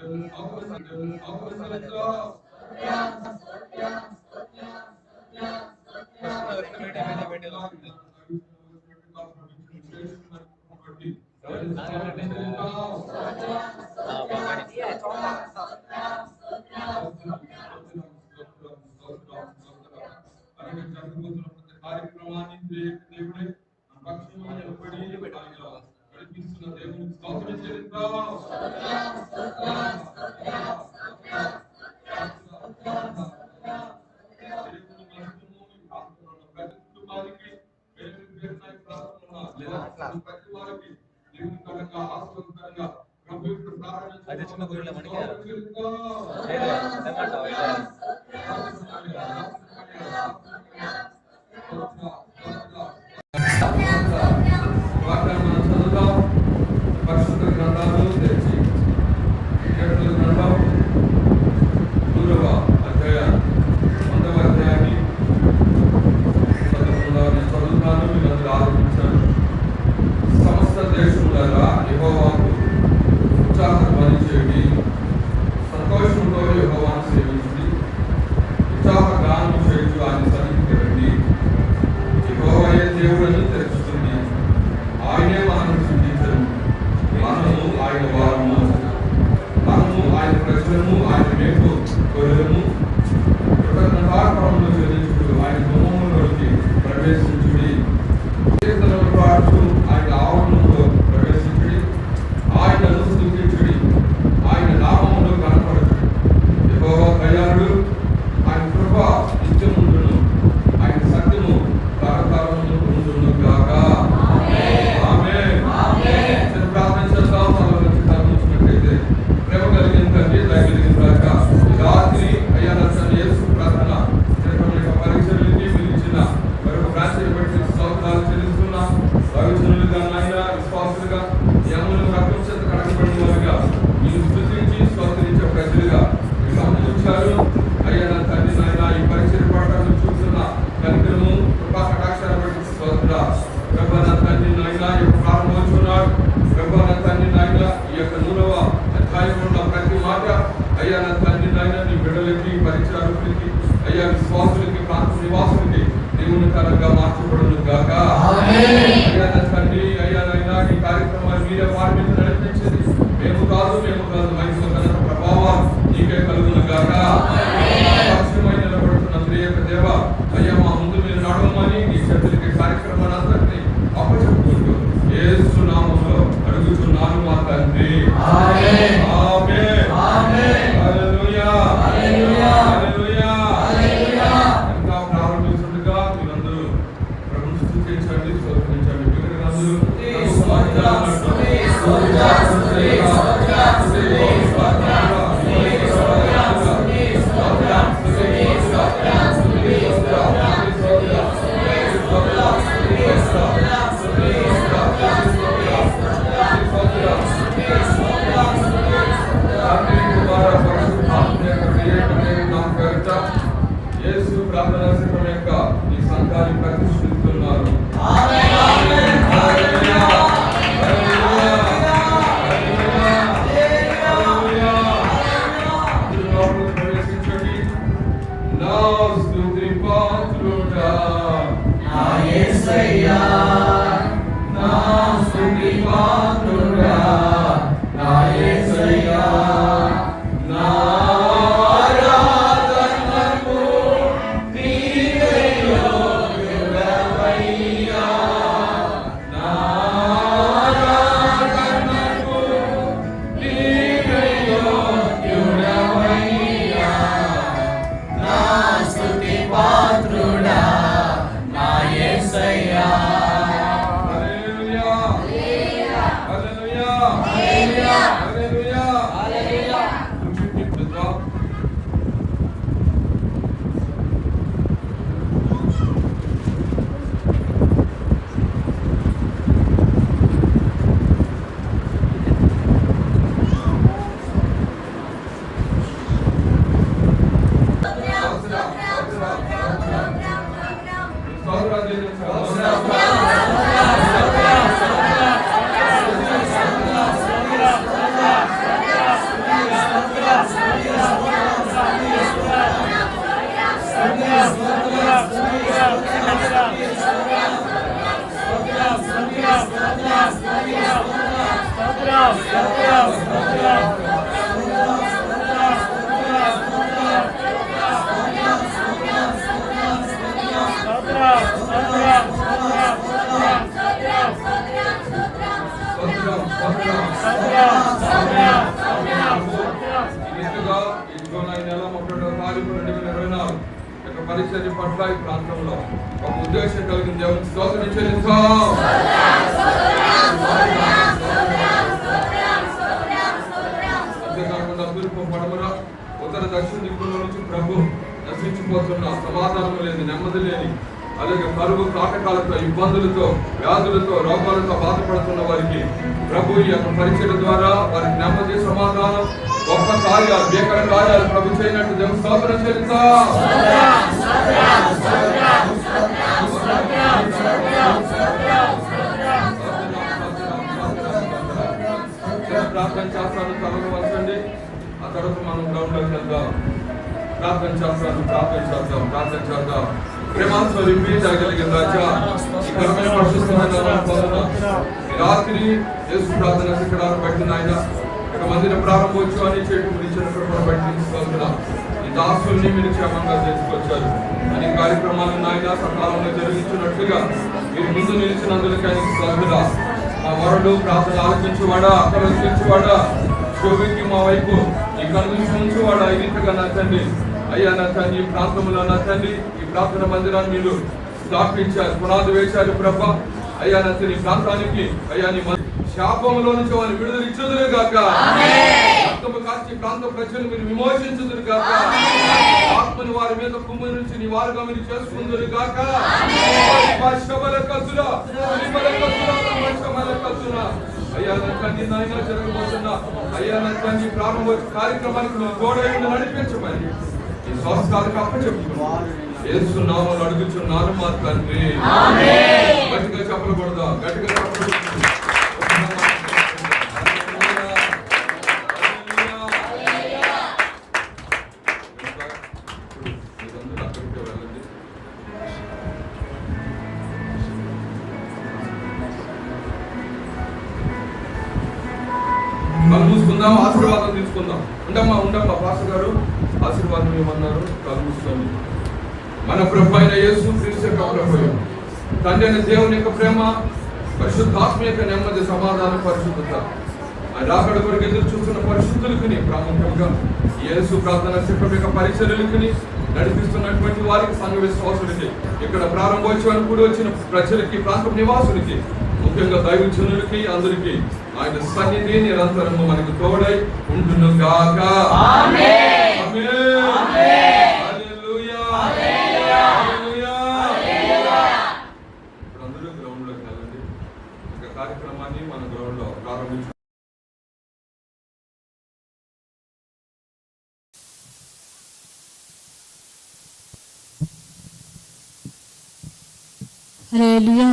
Yeah, it's all వారికి దేవుని పరంగా ఆశ్రమం పరంగా అది చిన్న గురిలో మనకి తెలంగాణ 여호와가 여호와하고 숫자 한 번이 즐기 తండ్రి అయ్యా నాయన ఈ కార్యక్రమాన్ని Buddha స్తోత్రం, స్తోత్రం. ఈ రీతిగా ఈ జూలై నెల ముప్పై రెండవ తారీఖు రెండు వేల ఇరవై నాలుగు యొక్క పరిచర్య పట్ల ఈ ప్రాంతంలో. ఒక ఉద్దేశం కలిగిన దేవుని స్తోత్రం చెల్లిస్తాం. అంతేకాకుండా తూర్పు పడమర ఉత్తర దక్షిణ దిక్కుల నుంచి ప్రభు నశించిపోతున్న సమాధానం లేదు నెమ్మది లేని అలాగే పరుగు కాటకాలతో ఇబ్బందులతో వ్యాధులతో రోగాలతో బాధపడుతున్న వారికి ప్రభు ఈ యొక్క పరిచయం ద్వారా వారికి నెమ్మది సమాధానం ఒక్కసారి ఆ భీకర కార్యాలు ప్రభు చేయనట్టు దేవుని స్తోత్రం చెల్లిస్తా ప్రార్థన చేస్తాను తలను వచ్చండి ఆ తర్వాత మనం గ్రౌండ్లోకి వెళ్దాం. ప్రార్థన చేస్తాను ప్రార్థన చేద్దాం ప్రార్థన చేద్దాం ప్రేమాస్వరూపి జరగలిగిన రాజా ఈ ఘనమైన పరిశుద్ధమైన రాత్రి యేసు ప్రార్థన శిఖరాలు బట్టి ఆయన ఇక మందిర ప్రారంభోత్సవాన్ని చేయటం గురించిన కృపను ఈ దాసుల్ని మీరు క్షేమంగా చేసుకొచ్చారు. అన్ని కార్యక్రమాలు నాయన సకాలంలో జరిగించినట్లుగా మీరు ముందు నిలిచినందుకు స్వాగత మా వరుడు ప్రార్థన ఆలోచించువాడా ఆకర్షించువాడా శోభికి మా వైపు ఈ కనులు ఇంతగా నచ్చండి అయ్యా నచ్చండి ఈ ప్రాంతంలో నచ్చండి ఈ ప్రార్థన మందిరాన్ని మీరు స్థాపించారు పునాది వేశారు ప్రభ. అయ్యా నచ్చని ప్రాంతానికి అయ్యా నీ శాపములో నుంచి వారిని విడుదల ఇచ్చుదురు గాక. రక్తము కాచి ప్రాంత ప్రజలు మీరు విమోచించుదురు గాక. ఆత్మని వారి మీద కుమ్ము నుంచి నీ వారుగా మీరు చేసుకుందురు గాక. శబల కసుర నిమల కసుర శబల కసుర అయ్యా నా తండ్రి నాయన జరగబోతున్న. అయ్యా నా తండ్రి ప్రారంభ కార్యక్రమానికి మీరు తోడై నడిపించమని. ఈ స్వస్థాలకు అప్పచెప్పుకున్నాను యేసు నామములు అడుగుచున్నాను మా తండ్రి. గట్టిగా చెప్పకూడదా? గట్టిగా చెప్పకూడదు? కళ్ళు ఆశీర్వాదం తీసుకుందాం. ఉండమ్మా ఉండమ్మా పాస్టర్ గారు ఆశీర్వాదం ఏమన్నారు కలుగుతుంది మన ప్రభు అయిన యేసు క్రీస్తు యొక్క ప్రభు తండ్రి అయిన దేవుని యొక్క ప్రేమ పరిశుద్ధాత్మ యొక్క నెమ్మది సమాధానం పరిశుద్ధత. రాకడ కొరకు ఎదురు చూస్తున్న పరిశుద్ధులకుని ప్రాముఖ్యంగా యేసు ప్రార్థన శిఖరం యొక్క పరిచర్యలకుని నడిపిస్తున్నటువంటి వారికి సంఘ విశ్వాసులకి ఇక్కడ ప్రారంభోత్సవానికి కూడా వచ్చిన ప్రజలకి ప్రాంత నివాసులకి ముఖ్యంగా దైవజనులకి అందరికి ఆయన సన్నిధి నిరంతరము మనకు తోడై ఉండును గాక ఆమేన్. హల్లెలూయా. హల్లెలూయా. ఇప్పుడు అందరూ గ్రౌండ్లోకి వెళ్ళండి. ఒక కార్యక్రమాన్ని మన గ్రౌండ్లో ప్రారంభించు హల్లెలూయా.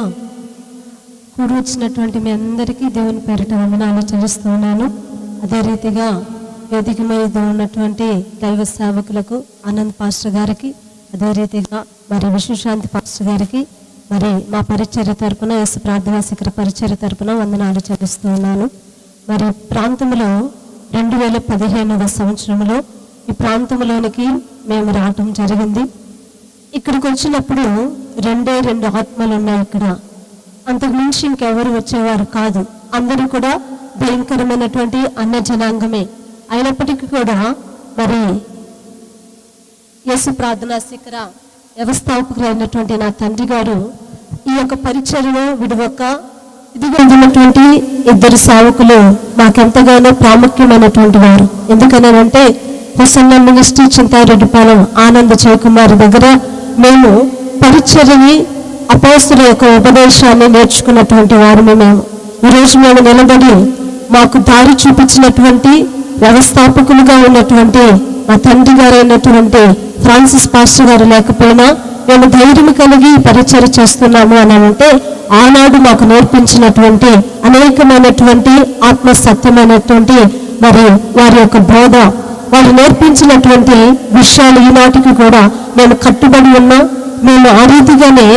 కూడి వచ్చినటువంటి మీ అందరికీ దేవుని పేరిట వందనాలు చెల్లిస్తున్నాను అదే రీతిగా వేదిక మీద ఉన్నటువంటి దైవ సేవకులకు ఆనంద్ పాస్టర్ గారికి అదే రీతిగా మరి విశ్వశాంతి పాస్టర్ గారికి మరి మా పరిచర్య తరపున ఎస్ ప్రార్థనా శిఖర పరిచర్య తరపున వందనాలు చెల్లిస్తున్నాను మరి ప్రాంతంలో రెండు వేల పదిహేనవ సంవత్సరంలో ఈ ప్రాంతంలోనికి మేము రావటం జరిగింది. ఇక్కడికి వచ్చినప్పుడు రెండే రెండు ఆత్మలు ఉన్నాయి ఇక్కడ. అంతకుమించి ఇంకెవరు వచ్చేవారు కాదు. అందరూ కూడా భయంకరమైనటువంటి అన్న జనాంగమే. అయినప్పటికీ కూడా మరి యేసు ప్రార్థనా శిఖర వ్యవస్థాపకులైనటువంటి నా తండ్రి గారు ఈ యొక్క పరిచయలో విడువక ఇదిగొందినటువంటి ఉన్నటువంటి ఇద్దరు సేవకులు మాకెంతగానో ప్రాముఖ్యమైనటువంటి వారు. ఎందుకనంటే ప్రసన్న మినిస్ట్రీ చింతారెడ్డిపాలెం ఆనంద జయకుమార్ దగ్గర మేము పరిచర్ని అపోస్తుల యొక్క ఉపదేశాన్ని నేర్చుకున్నటువంటి వారిని మేము. ఈరోజు మేము నిలబడి మాకు దారి చూపించినటువంటి వ్యవస్థాపకులుగా ఉన్నటువంటి మా తండ్రి గారు అయినటువంటి ఫ్రాన్సిస్ పాస్టర్ గారు లేకపోయినా మేము ధైర్యం కలిగి పరిచయం చేస్తున్నాము అని అంటే ఆనాడు మాకు నేర్పించినటువంటి అనేకమైనటువంటి ఆత్మ సత్యమైనటువంటి మరి వారి యొక్క బోధ వారు నేర్పించినటువంటి విషయాలు ఈనాటికి కూడా మేము కట్టుబడి ఉన్నాం. మేము ఆ రీతిగానే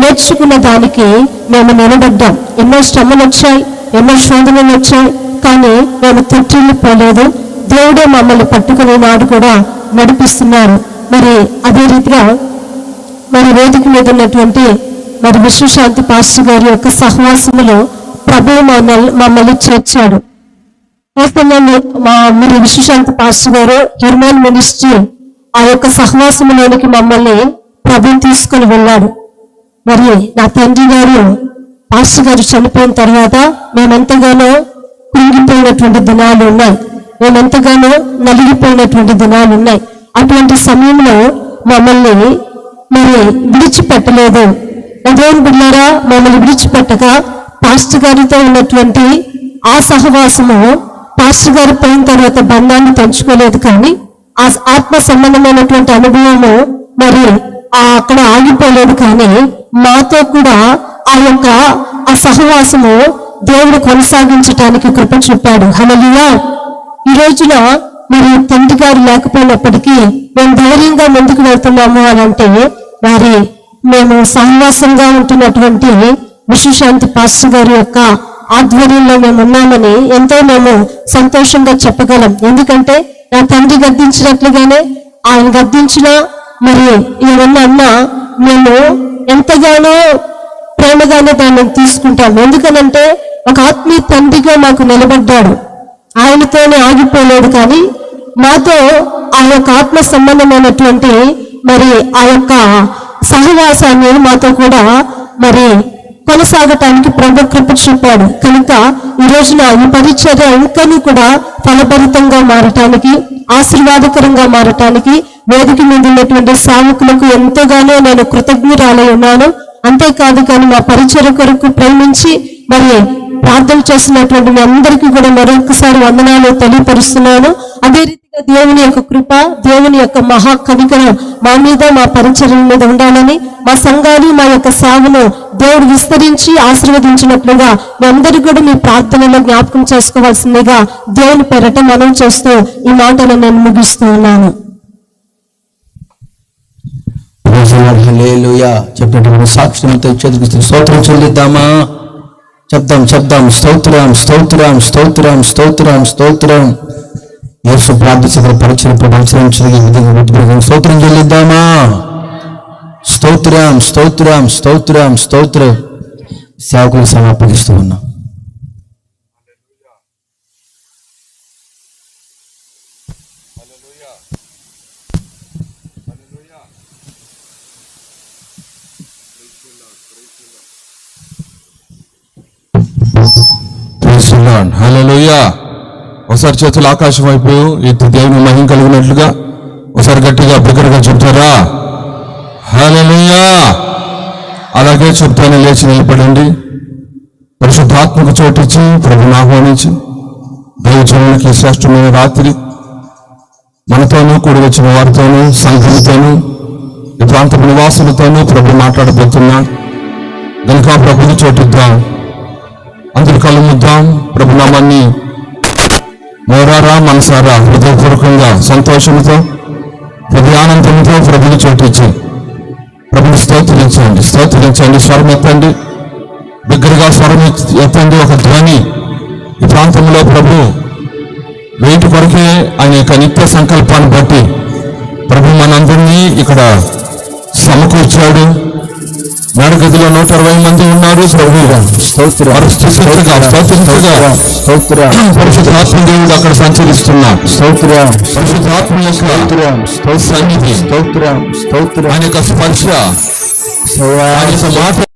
నేర్చుకున్న దానికి మేము నిలబడ్డాం. ఎన్నో శ్రమలు వచ్చాయి ఎన్నో శోధనలు వచ్చాయి కానీ మేము తిట్టిల్లిపోలేదు దేవుడే మమ్మల్ని పట్టుకునే నాడు కూడా నడిపిస్తున్నారు. మరి అదే రీతిగా మరి వేదిక మీద ఉన్నటువంటి మరి విశ్వశాంతి పాస్టర్ గారి యొక్క సహవాసములో ప్రభు మమ్మల్ని మమ్మల్ని చేర్చాడు. మా మరి విశ్వశాంతి పాస్టర్ గారు హెర్మాన్ మినిస్ట్రీ ఆ యొక్క సహవాసంలోనికి మమ్మల్ని ప్రభు తీసుకొని వెళ్ళాడు. మరి నా తండ్రి గారు పాస్టర్ గారు చనిపోయిన తర్వాత మేమెంతగానో కుంగిపోయినటువంటి దినాలు ఉన్నాయి. మేమెంతగానో నలిగిపోయినటువంటి దినాలు ఉన్నాయి. అటువంటి సమయంలో మమ్మల్ని మరి విడిచిపెట్టలేదు. ఉదయం బిళ్ళారా మమ్మల్ని విడిచిపెట్టక పాస్టర్ గారితో ఉన్నటువంటి ఆ సహవాసము పాస్టర్ గారు పోయిన తర్వాత బంధాన్ని పంచుకోలేదు కానీ ఆ ఆత్మ సంబంధమైనటువంటి అనుభవము మరి అక్కడ ఆగిపోలేదు కానీ మాతో కూడా ఆ యొక్క ఆ సహవాసము దేవుడు కొనసాగించటానికి కృప చూపాడు. హనలియా ఈ రోజున మరి తండ్రి గారు లేకపోయినప్పటికీ మేము ధైర్యంగా ముందుకు వెళ్తున్నాము అని అంటే మరి మేము సహవాసంగా ఉంటున్నటువంటి విశ్వశాంతి పాస్టర్ గారి యొక్క ఆధ్వర్యంలో మేము ఉన్నామని ఎంతో మేము సంతోషంగా చెప్పగలం. ఎందుకంటే నా తండ్రి గద్దించినట్లుగానే ఆయన గద్దించిన మరి ఉన్న అమ్మ మేము ఎంతగానో ప్రేమగానే దాన్ని తీసుకుంటాం ఎందుకనంటే ఒక ఆత్మీయ తండ్రిగా మాకు నిలబడ్డాడు. ఆయనతోనే ఆగిపోలేడు కానీ మాతో ఆ యొక్క ఆత్మ సంబంధమైనటువంటి మరి ఆ యొక్క సహవాసాన్ని మాతో కూడా మరి కొనసాగటానికి ప్రభు కృప చూపాడు. కనుక ఈ రోజున ఈ పరిచర్య ఇంకనూ కూడా ఫలభరితంగా మారటానికి ఆశీర్వాదకరంగా మారటానికి వేదిక మీద ఉన్నటువంటి సాముకులకు ఎంతగానో నేను కృతజ్ఞురాలై ఉన్నాను. అంతేకాదు కానీ మా పరిచయ కొరకు ప్రేమించి మరి ప్రార్థన చేసినటువంటి మీ అందరికీ కూడా మరొకసారి వందనాలు తెలియపరుస్తున్నాను. అదే దేవుని యొక్క కృప దేవుని యొక్క మహా కనికరం మా మీద మా పరిచయం మీద ఉండాలని మా సంఘాలు మా యొక్క సేవను దేవుడు విస్తరించి ఆశీర్వదించినట్లుగా మేమందరూ కూడా మీ ప్రార్థనలో జ్ఞాపకం చేసుకోవాల్సిందిగా దేవుని పెరట మనం చేస్తూ ఈ మాటను నేను ముగిస్తూ ఉన్నాను. హల్లెలూయా. చెప్పినటువంటి సాక్షులతో చేతులు స్తోత్రం చెల్లిద్దామా? చెప్దాం చెప్దాం. స్తోత్రం స్తోత్రం స్తోత్రం స్తోత్రం స్తోత్రం. యేసు ప్రార్థించిన పరిచయం అనుసరించిన విధంగా గుర్తుపెట్టుకుని స్తోత్రం చెల్లిద్దామా? స్తోత్రం స్తోత్రం స్తోత్రం స్తోత్ర. సేవకులు సమర్పిస్తూ ఉన్నాం. Hallelujah. ఒకసారి చేతులు ఆకాశం వైపు ఇద్దరు దేవుని మహిం కలిగినట్లుగా ఒకసారి గట్టిగా బిగ్గరగా చెప్తారా? హలలుయా అలాగే చెప్తాను లేచి నిలబడండి. పరిశుద్ధాత్మకు చోటిచ్చి ప్రభుని ఆహ్వానించి. దైవజనులకి శ్రేష్టమైన రాత్రి. మనతోనూ కూడి వచ్చిన వారితోనూ సంఘంతోనూ ఈ ప్రాంత నివాసులతోనూ ప్రభు మాట్లాడబోతున్నాడు కనుక ప్రభుని చోటిద్దాం. అందరు కళ్ళు ముద్దాం. ప్రభునామాన్ని మోరారా మనసారా హృదయపూర్వకంగా సంతోషంతో హృదయానందంతో ప్రభుని చోటించి ప్రభుని స్తోత్రించండి స్తోత్రించండి. స్వరం ఎత్తండి. దగ్గరగా స్వరం ఎత్తండి. ఒక ధ్వని ఈ ప్రాంతంలో ప్రభు వేటి కొరకే ఆయన యొక్క నిత్య సంకల్పాన్ని బట్టి ప్రభు మనందరినీ ఇక్కడ సమకూర్చాడు. మేడగదిలో నూట అరవై మంది ఉన్నారు పరిశుద్ధాత్మ దేవుడు అక్కడ సంచరిస్తున్నా. స్తోత్రం. పరిశుద్ధాత్మ యొక్క స్పర్శ. ఆయన మాట